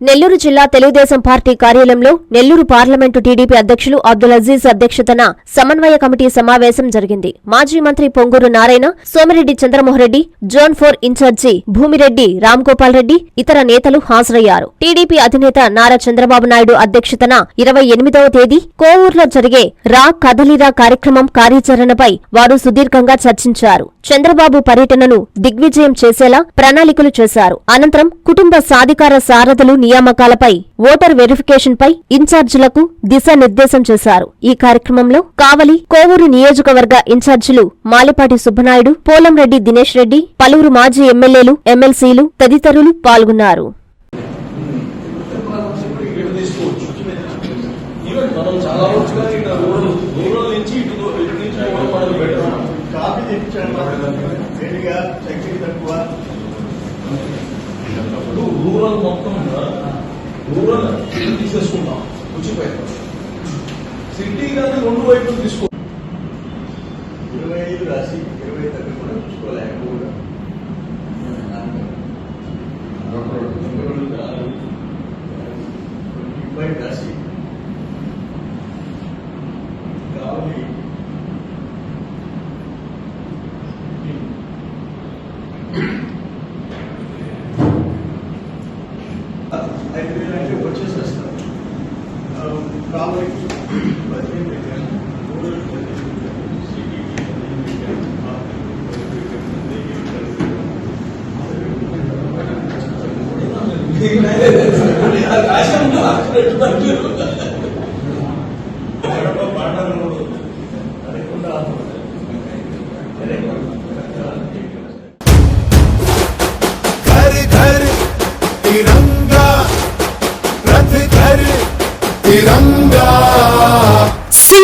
నెల్లూరు జిల్లా తెలుగుదేశం పార్టీ కార్యాలయంలో Nellore parliament TDP అధ్యక్షులు అబ్దుల్ అజీజ్ అధ్యక్షతన సమన్వయ కమిటీ సమావేశం జరిగింది. మాజీ మంత్రి Ponguru Narayana Somireddy Chandramohanreddy zone four incharge Bhumireddy Ramgopal Reddy ఇతర నేతలు హాజరయ్యారు. టీడీపీ అధినేత నారా చంద్రబాబు నాయుడు అధ్యక్షతన ఇరవై ఎనిమిదవ తేదీ కోవూరులో జరిగే రా కదలిరా కార్యక్రమం కార్యాచరణపై వారు సుదీర్ఘంగా చర్చించారు. చంద్రబాబు పర్యటనను దిగ్విజయం చేసేలా ప్రణాళికలు చేశారు. అనంతరం కుటుంబ సాధికార సారథులు నియామకాలపై ఓటర్ వెరిఫికేషన్ పై ఇన్ఛార్జీలకు దిశానిర్దేశం చేశారు. ఈ కార్యక్రమంలో కావలి కోవూరు నియోజకవర్గ ఇన్ఛార్జీలు మాలిపాటి సుబ్బనాయుడు పోలంరెడ్డి దినేష్ రెడ్డి పలువురు మాజీ ఎమ్మెల్యేలు ఎమ్మెల్సీలు తదితరులు పాల్గొన్నారు. రూరల్ తీసేసుకుంటాం వచ్చిపోయాం సిటీ కానీ రెండు వైపులు తీసుకో. ఇరవై ఐదు రాసి ఇరవై తగ్గ కూడా చూసుకోలేక కూడా. ముప్పై రాసి కావాలి పదిహేను పెట్టాను మూడు घर घर तिरंगा Mirando